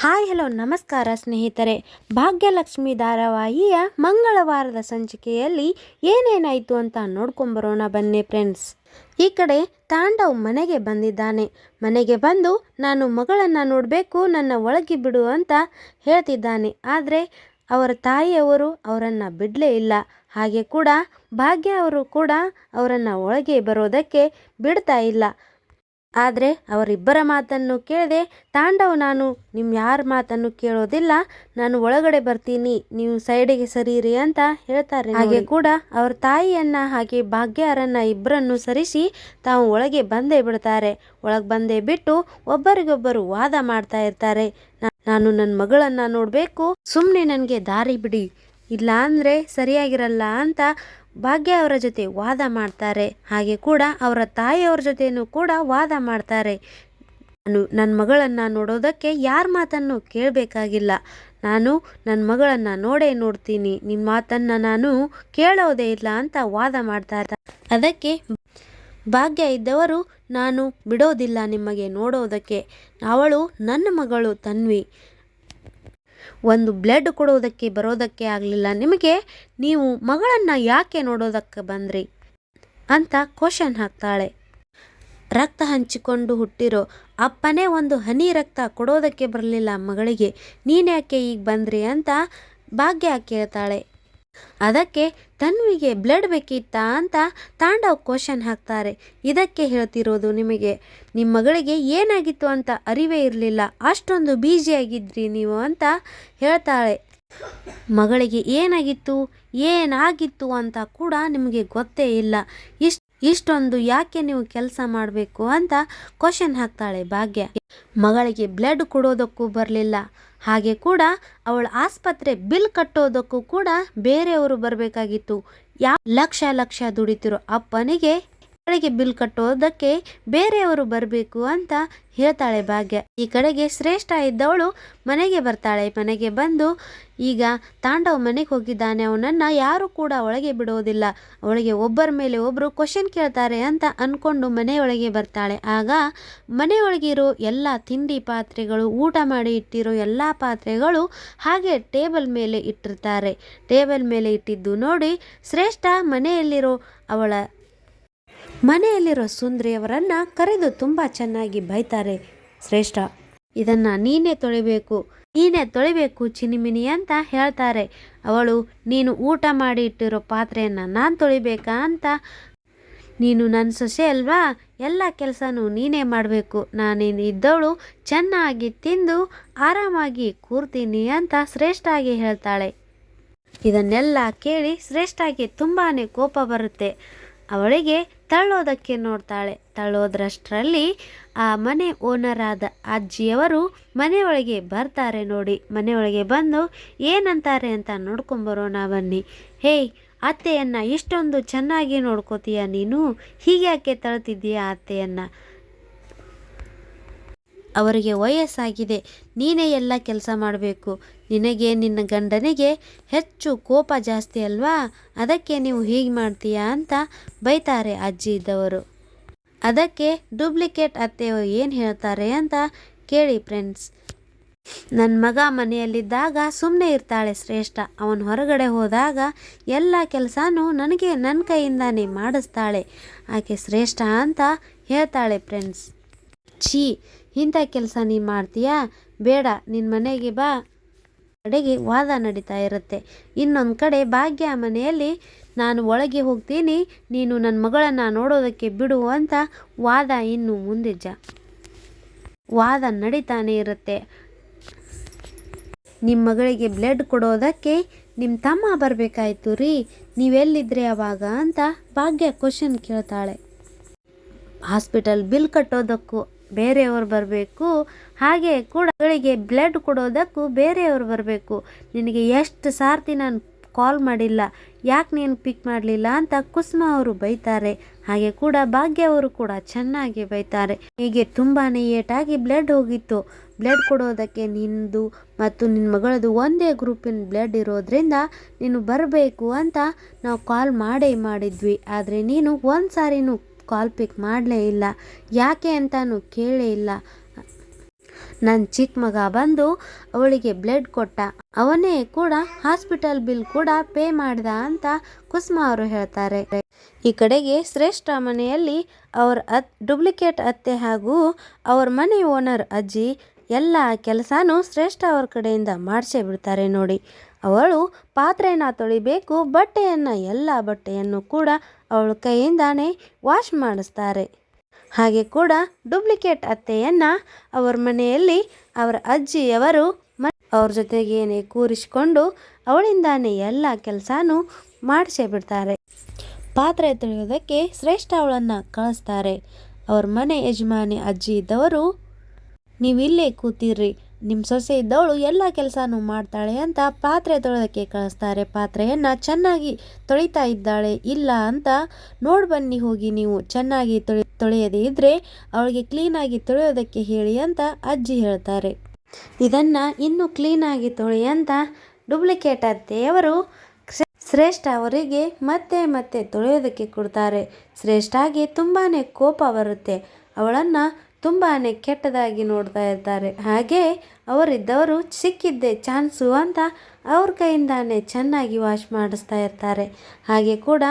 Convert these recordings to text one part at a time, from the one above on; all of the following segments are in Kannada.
ಹಾಯ್, ಹಲೋ, ನಮಸ್ಕಾರ ಸ್ನೇಹಿತರೆ. ಭಾಗ್ಯಲಕ್ಷ್ಮಿ ಧಾರಾವಾಹಿಯ ಮಂಗಳವಾರದ ಸಂಚಿಕೆಯಲ್ಲಿ ಏನೇನಾಯಿತು ಅಂತ ನೋಡ್ಕೊಂಬರೋಣ ಬನ್ನಿ ಫ್ರೆಂಡ್ಸ್. ಈ ಕಡೆ ತಾಂಡವ್ ಮನೆಗೆ ಬಂದಿದ್ದಾನೆ. ಮನೆಗೆ ಬಂದು ನಾನು ಮಗಳನ್ನು ನೋಡಬೇಕು, ನನ್ನ ಒಳಗೆ ಬಿಡು ಅಂತ ಹೇಳ್ತಿದ್ದಾನೆ. ಆದರೆ ಅವರ ತಾಯಿಯವರು ಅವರನ್ನು ಬಿಡಲೇ ಇಲ್ಲ. ಹಾಗೆ ಕೂಡ ಭಾಗ್ಯ ಅವರು ಕೂಡ ಅವರನ್ನು ಒಳಗೆ ಬರೋದಕ್ಕೆ ಬಿಡ್ತಾ ಇಲ್ಲ. ಆದರೆ ಅವರಿಬ್ಬರ ಮಾತನ್ನು ಕೇಳದೆ, ತಾಂಡವ್, ನಾನು ನಿಮ್ಮ ಯಾರ ಮಾತನ್ನು ಕೇಳೋದಿಲ್ಲ, ನಾನು ಒಳಗಡೆ ಬರ್ತೀನಿ, ನೀವು ಸೈಡಿಗೆ ಸರಿಯಿರಿ ಅಂತ ಹೇಳ್ತಾರೆ ಹಾಗೆ ಕೂಡ ಅವ್ರ ತಾಯಿಯನ್ನ ಹಾಗೆ ಭಾಗ್ಯಾರನ್ನ ಇಬ್ಬರನ್ನು ಸರಿಸಿ ತಾವು ಒಳಗೆ ಬಂದೇ ಬಿಡ್ತಾರೆ. ಒಳಗೆ ಬಂದೇ ಬಿಟ್ಟು ಒಬ್ಬರಿಗೊಬ್ಬರು ವಾದ ಮಾಡ್ತಾ ಇರ್ತಾರೆ. ನಾನು ನನ್ನ ಮಗಳನ್ನ ನೋಡಬೇಕು ಸುಮ್ಮನೆ ನನಗೆ ದಾರಿ ಬಿಡಿ ಇಲ್ಲ ಅಂದರೆ ಸರಿಯಾಗಿರಲ್ಲ ಅಂತ ಭಾಗ್ಯ ಅವರ ಜೊತೆ ವಾದ ಮಾಡ್ತಾರೆ. ಹಾಗೆ ಕೂಡ ಅವರ ತಾಯಿಯವರ ಜೊತೆಯೂ ಕೂಡ ವಾದ ಮಾಡ್ತಾರೆ. ನಾನು ನನ್ನ ಮಗಳನ್ನು ನೋಡೋದಕ್ಕೆ ಯಾರ ಮಾತನ್ನು ಕೇಳಬೇಕಾಗಿಲ್ಲ. ನಾನು ನನ್ನ ಮಗಳನ್ನು ನೋಡೇ ನೋಡ್ತೀನಿ. ನಿಮ್ಮ ಮಾತನ್ನು ನಾನು ಕೇಳೋದೇ ಇಲ್ಲ ಅಂತ ವಾದ ಮಾಡ್ತಾರೆ. ಅದಕ್ಕೆ ಭಾಗ್ಯ ಇದ್ದವರು, ನಾನು ಬಿಡೋದಿಲ್ಲ ನಿಮಗೆ ನೋಡೋದಕ್ಕೆ. ಅವಳು ನನ್ನ ಮಗಳು ತನ್ವಿ. ಒಂದು ಬ್ಲಡ್ ಕೊಡೋದಕ್ಕೆ, ಬರೋದಕ್ಕೆ ಆಗಲಿಲ್ಲ. ನಿಮಗೆ ನೀವು ಮಗಳನ್ನು ಯಾಕೆ ನೋಡೋದಕ್ಕೆ ಬಂದ್ರಿ? ಅಂತ ಕ್ವಶನ್ ಹಾಕ್ತಾಳೆ. ರಕ್ತ ಹಂಚಿಕೊಂಡು ಹುಟ್ಟಿರೋ ಅಪ್ಪನೇ ಒಂದು ಹನಿ ರಕ್ತ ಕೊಡೋದಕ್ಕೆ ಬರಲಿಲ್ಲ ಮಗಳಿಗೆ. ನೀನ್ಯಾಕೆ ಈಗ ಬಂದ್ರಿ? ಅಂತ ಭಾಗ್ಯ ಕೇಳ್ತಾಳೆ. ಅದಕ್ಕೆ ತನ್ವಿಗೆ ಬ್ಲಡ್ ಬೇಕಿತ್ತಾ ಅಂತ ತಾಂಡವ್ ಕ್ವಶನ್ ಹಾಕ್ತಾರೆ. ಇದಕ್ಕೆ ಹೇಳ್ತಿರೋದು ನಿಮಗೆ ನಿಮ್ಮ ಮಗಳಿಗೆ ಏನಾಗಿತ್ತು ಅಂತ ಅರಿವೇ ಇರಲಿಲ್ಲ. ಅಷ್ಟೊಂದು ಬ್ಯುಸಿಯಾಗಿದ್ರಿ ನೀವು ಅಂತ ಹೇಳ್ತಾಳೆ. ಮಗಳಿಗೆ ಏನಾಗಿತ್ತು ಏನಾಗಿತ್ತು ಅಂತ ಕೂಡ ನಿಮಗೆ ಗೊತ್ತೇ ಇಲ್ಲ. ಇಷ್ಟು, ಇಷ್ಟೊಂದು ಯಾಕೆ ನೀವು ಕೆಲಸ ಮಾಡಬೇಕು ಅಂತ ಕ್ವಶನ್ ಹಾಕ್ತಾಳೆ ಭಾಗ್ಯ. ಮಗಳಿಗೆ ಬ್ಲಡ್ ಕೊಡೋದಕ್ಕೂ ಬರಲಿಲ್ಲ. ಹಾಗೆ ಕೂಡ ಅವಳ ಆಸ್ಪತ್ರೆ ಬಿಲ್ ಕಟ್ಟೋದಕ್ಕೂ ಕೂಡ ಬೇರೆಯವರು ಬರಬೇಕಾಗಿತ್ತು. ಯಾ ಲಕ್ಷ ಲಕ್ಷ ದುಡಿತಿರೋ ಅಪ್ಪನಿಗೆ ಕಡೆಗೆ ಬಿಲ್ ಕಟ್ಟೋದಕ್ಕೆ ಬೇರೆಯವರು ಬರಬೇಕು ಅಂತ ಹೇಳ್ತಾಳೆ ಭಾಗ್ಯ. ಈ ಕಡೆಗೆ ಶ್ರೇಷ್ಠ ಇದ್ದವಳು ಮನೆಗೆ ಬರ್ತಾಳೆ. ಮನೆಗೆ ಬಂದು ಈಗ ತಾಂಡವ್ ಮನೆಗೆ ಹೋಗಿದ್ದಾನೆ. ಅವನನ್ನು ಯಾರು ಕೂಡ ಒಳಗೆ ಬಿಡೋದಿಲ್ಲ ಅವಳಿಗೆ ಒಬ್ಬರ ಮೇಲೆ ಒಬ್ಬರು ಕ್ವಶನ್ ಕೇಳ್ತಾರೆ ಅಂತ ಅಂದ್ಕೊಂಡು ಮನೆಯೊಳಗೆ ಬರ್ತಾಳೆ. ಆಗ ಮನೆಯೊಳಗಿರೋ ಎಲ್ಲ ತಿಂಡಿ ಪಾತ್ರೆಗಳು, ಊಟ ಮಾಡಿ ಇಟ್ಟಿರೋ ಎಲ್ಲ ಪಾತ್ರೆಗಳು ಹಾಗೆ ಟೇಬಲ್ ಮೇಲೆ ಇಟ್ಟಿರ್ತಾರೆ. ಟೇಬಲ್ ಮೇಲೆ ಇಟ್ಟಿದ್ದು ನೋಡಿ ಶ್ರೇಷ್ಠ ಮನೆಯಲ್ಲಿರೋ ಅವಳ ಮನೆಯಲ್ಲಿರೋ ಸುಂದ್ರಿಯವರನ್ನು ಕರೆದು ತುಂಬ ಚೆನ್ನಾಗಿ ಬೈತಾರೆ ಶ್ರೇಷ್ಠ. ಇದನ್ನ ನೀನೇ ತೊಳಿಬೇಕು ನೀನೇ ತೊಳಿಬೇಕು ಚಿನಿಮಿನಿ ಅಂತ ಹೇಳ್ತಾರೆ. ಅವಳು, ನೀನು ಊಟ ಮಾಡಿ ಇಟ್ಟಿರೋ ಪಾತ್ರೆಯನ್ನು ನಾನು ತೊಳಿಬೇಕಾ ಅಂತ. ನೀನು ನನ್ನ ಸೊಸೆ ಅಲ್ವಾ? ಎಲ್ಲ ಕೆಲಸನೂ ನೀನೇ ಮಾಡಬೇಕು. ನಾನೇನು ಇದ್ದವಳು ಚೆನ್ನಾಗಿ ತಿಂದು ಆರಾಮಾಗಿ ಕೂರ್ತೀನಿ ಅಂತ ಶ್ರೇಷ್ಠಾಗಿ ಹೇಳ್ತಾಳೆ. ಇದನ್ನೆಲ್ಲ ಕೇಳಿ ಶ್ರೇಷ್ಠಾಗಿ ತುಂಬಾ ಕೋಪ ಬರುತ್ತೆ. ಅವಳಿಗೆ ತಳ್ಳೋದಕ್ಕೆ ನೋಡ್ತಾಳೆ. ತಳ್ಳೋದ್ರಷ್ಟರಲ್ಲಿ ಆ ಮನೆ ಓನರ್ ಆದ ಅಜ್ಜಿಯವರು ಮನೆಯೊಳಗೆ ಬರ್ತಾರೆ ನೋಡಿ. ಮನೆಯೊಳಗೆ ಬಂದು ಏನಂತಾರೆ ಅಂತ ನೋಡ್ಕೊಂಬರೋಣ ಬನ್ನಿ. ಹೇಯ್, ಅತ್ತೆಯನ್ನು ಇಷ್ಟೊಂದು ಚೆನ್ನಾಗಿ ನೋಡ್ಕೋತೀಯ ನೀನು? ಹೀಗ್ಯಾಕೆ ತಳ್ತಿದ್ದೀಯ ಅತ್ತೆಯನ್ನು? ಅವರಿಗೆ ವಯಸ್ಸಾಗಿದೆ. ನೀನೇ ಎಲ್ಲ ಕೆಲಸ ಮಾಡಬೇಕು. ನಿನಗೆ, ನಿನ್ನ ಗಂಡನಿಗೆ ಹೆಚ್ಚು ಕೋಪ ಜಾಸ್ತಿ ಅಲ್ವಾ? ಅದಕ್ಕೆ ನೀವು ಹೀಗೆ ಮಾಡ್ತೀಯಾ ಅಂತ ಬೈತಾರೆ ಅಜ್ಜಿ ಇದ್ದವರು. ಅದಕ್ಕೆ ಡೂಪ್ಲಿಕೇಟ್ ಅತ್ತೆ ಏನು ಹೇಳ್ತಾರೆ ಅಂತ ಕೇಳಿ ಫ್ರೆಂಡ್ಸ್. ನನ್ನ ಮಗ ಮನೆಯಲ್ಲಿದ್ದಾಗ ಸುಮ್ಮನೆ ಇರ್ತಾಳೆ ಶ್ರೇಷ್ಠ. ಅವನು ಹೊರಗಡೆ ಹೋದಾಗ ಎಲ್ಲ ಕೆಲಸನೂ ನನಗೆ ನನ್ನ ಕೈಯಿಂದಾನೇ ಮಾಡಿಸ್ತಾಳೆ. ಆಕೆ ಶ್ರೇಷ್ಠ ಅಂತ ಹೇಳ್ತಾಳೆ ಫ್ರೆಂಡ್ಸ್. ಛೀ, ಇಂಥ ಕೆಲಸ ನೀನು ಮಾಡ್ತೀಯಾ? ಬೇಡ ನಿನ್ನ ಮನೆಗೆ ಬಾ. ಕಡೆಗೆ ವಾದ ನಡೀತಾ ಇರುತ್ತೆ. ಇನ್ನೊಂದು ಕಡೆ ಭಾಗ್ಯ ಮನೆಯಲ್ಲಿ ನಾನು ಒಳಗೆ ಹೋಗ್ತೀನಿ, ನೀನು ನನ್ನ ಮಗಳನ್ನು ನೋಡೋದಕ್ಕೆ ಬಿಡು ಅಂತ ವಾದ ಇನ್ನು ಮುಂದಿಜ್ಜ ವಾದ ನಡೀತಾನೆ ಇರುತ್ತೆ. ನಿಮ್ಮ ಮಗಳಿಗೆ ಬ್ಲಡ್ ಕೊಡೋದಕ್ಕೆ ನಿಮ್ಮ ತಮ್ಮ ಬರಬೇಕಾಯ್ತು ರೀ. ನೀವೆಲ್ಲಿದ್ರಿ ಅವಾಗ ಅಂತ ಭಾಗ್ಯ ಕ್ವಶನ್ ಕೇಳ್ತಾಳೆ. ಹಾಸ್ಪಿಟಲ್ ಬಿಲ್ ಕಟ್ಟೋದಕ್ಕೂ ಬೇರೆಯವರು ಬರಬೇಕು. ಹಾಗೆ ಕೂಡ ಮಗಳಿಗೆ ಬ್ಲಡ್ ಕೊಡೋದಕ್ಕೂ ಬೇರೆಯವರು ಬರಬೇಕು. ನಿನಗೆ ಎಷ್ಟು ಸಾರ್ತಿ ನಾನು ಕಾಲ್ ಮಾಡಿಲ್ಲ, ಯಾಕೆ ನೀನು ಪಿಕ್ ಮಾಡಲಿಲ್ಲ ಅಂತ ಕುಸುಮ ಅವರು ಬೈತಾರೆ. ಹಾಗೆ ಕೂಡ ಭಾಗ್ಯ ಅವರು ಕೂಡ ಚೆನ್ನಾಗಿ ಬೈತಾರೆ. ಹೀಗೆ ತುಂಬಾ ಏಟಾಗಿ ಬ್ಲಡ್ ಹೋಗಿತ್ತು. ಬ್ಲಡ್ ಕೊಡೋದಕ್ಕೆ ನಿಂದು ಮತ್ತು ನಿನ್ನ ಮಗಳದು ಒಂದೇ ಗ್ರೂಪಿನ ಬ್ಲಡ್ ಇರೋದ್ರಿಂದ ನೀನು ಬರಬೇಕು ಅಂತ ನಾವು ಕಾಲ್ ಮಾಡೇ ಮಾಡಿದ್ವಿ. ಆದರೆ ನೀನು ಒಂದು ಸಾರಿನೂ ಕಾಲ್ ಪಿಕ್ ಮಾಡಲೇ ಇಲ್ಲ. ಯಾಕೆ ಅಂತಾನು ಕೇಳೇ ಇಲ್ಲ. ನನ್ನ ಚಿಕ್ಕ ಮಗ ಬಂದು ಅವಳಿಗೆ ಬ್ಲಡ್ ಕೊಟ್ಟ. ಅವನೇ ಕೂಡ ಹಾಸ್ಪಿಟಲ್ ಬಿಲ್ ಕೂಡ ಪೇ ಮಾಡಿದ ಅಂತ ಕುಸುಮ ಅವರು ಹೇಳ್ತಾರೆ. ಈ ಕಡೆಗೆ ಶ್ರೇಷ್ಠ ಮನೆಯಲ್ಲಿ ಅವರ ಅತ್ ಡೂಪ್ಲಿಕೇಟ್ ಅತ್ತೆ ಹಾಗೂ ಅವರ ಮನೆ ಓನರ್ ಅಜ್ಜಿ ಎಲ್ಲ ಕೆಲಸನೂ ಶ್ರೇಷ್ಠ ಅವ್ರ ಕಡೆಯಿಂದ ಮಾಡಿಸೇ ಬಿಡ್ತಾರೆ ನೋಡಿ. ಅವಳು ಪಾತ್ರೆಯನ್ನು ತೊಳಿಬೇಕು, ಬಟ್ಟೆಯನ್ನು, ಎಲ್ಲ ಬಟ್ಟೆಯನ್ನು ಕೂಡ ಅವಳ ಕೈಯಿಂದಾನೇ ವಾಶ್ ಮಾಡಿಸ್ತಾರೆ. ಹಾಗೆ ಕೂಡ ಡೂಪ್ಲಿಕೇಟ್ ಅತ್ತೆಯನ್ನು ಅವರ ಮನೆಯಲ್ಲಿ ಅವರ ಅಜ್ಜಿಯವರು ಮ, ಅವ್ರ ಜೊತೆಗೇನೆ ಕೂರಿಸಿಕೊಂಡು ಅವಳಿಂದಾನೇ ಎಲ್ಲ ಕೆಲಸನೂ ಮಾಡಿಸೇ ಬಿಡ್ತಾರೆ. ಪಾತ್ರೆ ತೊಳೆಯೋದಕ್ಕೆ ಶ್ರೇಷ್ಠ ಅವಳನ್ನು ಕಳಿಸ್ತಾರೆ. ಅವ್ರ ಮನೆ ಯಜಮಾನಿ ಅಜ್ಜಿ ಇದ್ದವರು, ನೀವಿಲ್ಲೇ ಕೂತಿರ್ರಿ ನಿಮ್ಮ ಸೊಸೆ ಇದ್ದವಳು ಎಲ್ಲ ಕೆಲಸನೂ ಮಾಡ್ತಾಳೆ ಅಂತ ಪಾತ್ರೆ ತೊಳೆಯೋದಕ್ಕೆ ಕಳಿಸ್ತಾರೆ. ಪಾತ್ರೆಯನ್ನು ಚೆನ್ನಾಗಿ ತೊಳಿತಾ ಇದ್ದಾಳೆ. ಇಲ್ಲ ಅಂತ ನೋಡಿ ಬನ್ನಿ ಹೋಗಿ ನೀವು. ಚೆನ್ನಾಗಿ ತೊಳಿ, ತೊಳೆಯದೇ ಇದ್ದರೆ ಅವಳಿಗೆ ಕ್ಲೀನಾಗಿ ತೊಳೆಯೋದಕ್ಕೆ ಹೇಳಿ ಅಂತ ಅಜ್ಜಿ ಹೇಳ್ತಾರೆ. ಇದನ್ನು ಇನ್ನೂ ಕ್ಲೀನಾಗಿ ತೊಳಿ ಅಂತ ಡೂಪ್ಲಿಕೇಟ್ ಅತ್ತೆಯವರು ಶ್ರೇಷ್ಠ ಅವರಿಗೆ ಮತ್ತೆ ಮತ್ತೆ ತೊಳೆಯೋದಕ್ಕೆ ಕೊಡ್ತಾರೆ. ಶ್ರೇಷ್ಠಾಗೆ ತುಂಬಾ ಕೋಪ ಬರುತ್ತೆ. ಅವಳನ್ನು ತುಂಬಾ ಕೆಟ್ಟದಾಗಿ ನೋಡ್ತಾ ಇರ್ತಾರೆ ಹಾಗೆ ಅವರಿದ್ದವರು ಸಿಕ್ಕಿದ್ದೆ ಚಾನ್ಸು ಅಂತ ಅವ್ರ ಕೈಯಿಂದಾನೇ ಚೆನ್ನಾಗಿ ವಾಶ್ ಮಾಡಿಸ್ತಾ ಇರ್ತಾರೆ. ಹಾಗೆ ಕೂಡ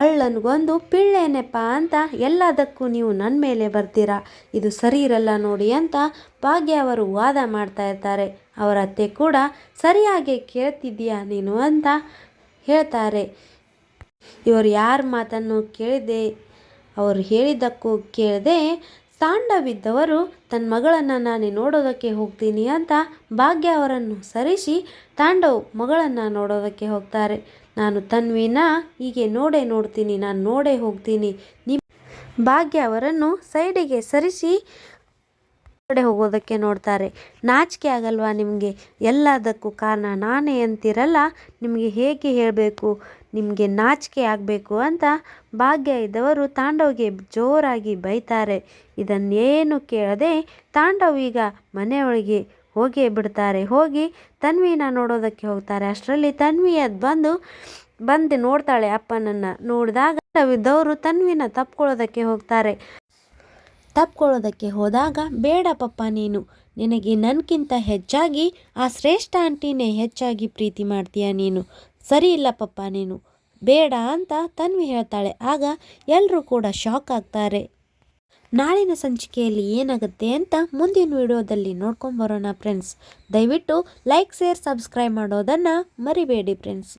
ಅಳ್ಳನ್ಗೊಂದು ಪಿಳ್ಳೇನೆಪ್ಪ ನೆಪ ಅಂತ ಎಲ್ಲದಕ್ಕೂ ನೀವು ನನ್ನ ಮೇಲೆ ಬರ್ತೀರಾ? ಇದು ಸರಿ ಇರಲ್ಲ ನೋಡಿ ಅಂತ ಭಾಗ್ಯ ಅವರು ವಾದ ಮಾಡ್ತಾ ಇರ್ತಾರೆ. ಅವರ ಅತ್ತೆ ಕೂಡ, ಸರಿಯಾಗಿ ಕೇಳ್ತಿದ್ದೀಯಾ ನೀನು? ಅಂತ ಹೇಳ್ತಾರೆ. ಇವರು ಯಾರ ಮಾತನ್ನು ಕೇಳಿದೆ, ಅವರು ಹೇಳಿದ್ದಕ್ಕೂ ಕೇಳದೆ ತಾಂಡವಿದ್ದವರು ತನ್ನ ಮಗಳನ್ನು ನಾನೇ ನೋಡೋದಕ್ಕೆ ಹೋಗ್ತೀನಿ ಅಂತ ಭಾಗ್ಯ ಅವರನ್ನು ಸರಿಸಿ ತಾಂಡವ್ ಮಗಳನ್ನು ನೋಡೋದಕ್ಕೆ ಹೋಗ್ತಾರೆ. ನಾನು ತನ್ವಿನ, ಹೀಗೆ ನೋಡೇ ನೋಡ್ತೀನಿ, ನಾನು ನೋಡೇ ಹೋಗ್ತೀನಿ ನಿಮ್ಮ ಭಾಗ್ಯ ಅವರನ್ನು ಸೈಡಿಗೆ ಸರಿಸಿ ಕಡೆ ಹೋಗೋದಕ್ಕೆ ನೋಡ್ತಾರೆ. ನಾಚಿಕೆ ಆಗಲ್ವಾ ನಿಮಗೆ? ಎಲ್ಲದಕ್ಕೂ ಕಾರಣ ನಾನೇ ಅಂತಿರಲ್ಲ? ನಿಮಗೆ ಹೇಗೆ ಹೇಳಬೇಕು? ನಿಮಗೆ ನಾಚಿಕೆ ಆಗಬೇಕು ಅಂತ ಭಾಗ್ಯ ಇದ್ದವರು ತಾಂಡವ್ಗೆ ಜೋರಾಗಿ ಬೈತಾರೆ. ಇದನ್ನೇನು ಕೇಳದೆ ತಾಂಡವ್ ಈಗ ಮನೆಯೊಳಗೆ ಹೋಗಿ ಬಿಡ್ತಾರೆ. ಹೋಗಿ ತನ್ವಿನ ನೋಡೋದಕ್ಕೆ ಹೋಗ್ತಾರೆ. ಅಷ್ಟರಲ್ಲಿ ತನ್ವಿ ಅದು ಬಂದು ಬಂದು ನೋಡ್ತಾಳೆ ಅಪ್ಪನನ್ನು ನೋಡಿದಾಗ ಇದ್ದವರು ತನ್ವಿನ ತಪ್ಕೊಳ್ಳೋದಕ್ಕೆ ಹೋಗ್ತಾರೆ. ತಪ್ಕೊಳ್ಳೋದಕ್ಕೆ ಹೋದಾಗ, ಬೇಡ ಪಪ್ಪ ನೀನು, ನಿನಗೆ ನನಗಿಂತ ಹೆಚ್ಚಾಗಿ, ಆ ಶ್ರೇಷ್ಠ ಆಂಟಿನೇ ಹೆಚ್ಚಾಗಿ ಪ್ರೀತಿ ಮಾಡ್ತೀಯ ನೀನು? ಸರಿ ಇಲ್ಲ ಪಪ್ಪ ನೀನು, ಬೇಡ ಅಂತ ತನ್ವಿ ಹೇಳ್ತಾಳೆ. ಆಗ ಎಲ್ಲರೂ ಕೂಡ ಶಾಕ್ ಆಗ್ತಾರೆ. ನಾಳಿನ ಸಂಚಿಕೆಯಲ್ಲಿ ಏನಾಗುತ್ತೆ ಅಂತ ಮುಂದಿನ ವಿಡಿಯೋದಲ್ಲಿ ನೋಡ್ಕೊಂಬರೋಣ ಫ್ರೆಂಡ್ಸ್ ದಯವಿಟ್ಟು ಲೈಕ್ ಶೇರ್ ಸಬ್ಸ್ಕ್ರೈಬ್ ಮಾಡೋದನ್ನು ಮರಿಬೇಡಿ ಫ್ರೆಂಡ್ಸ್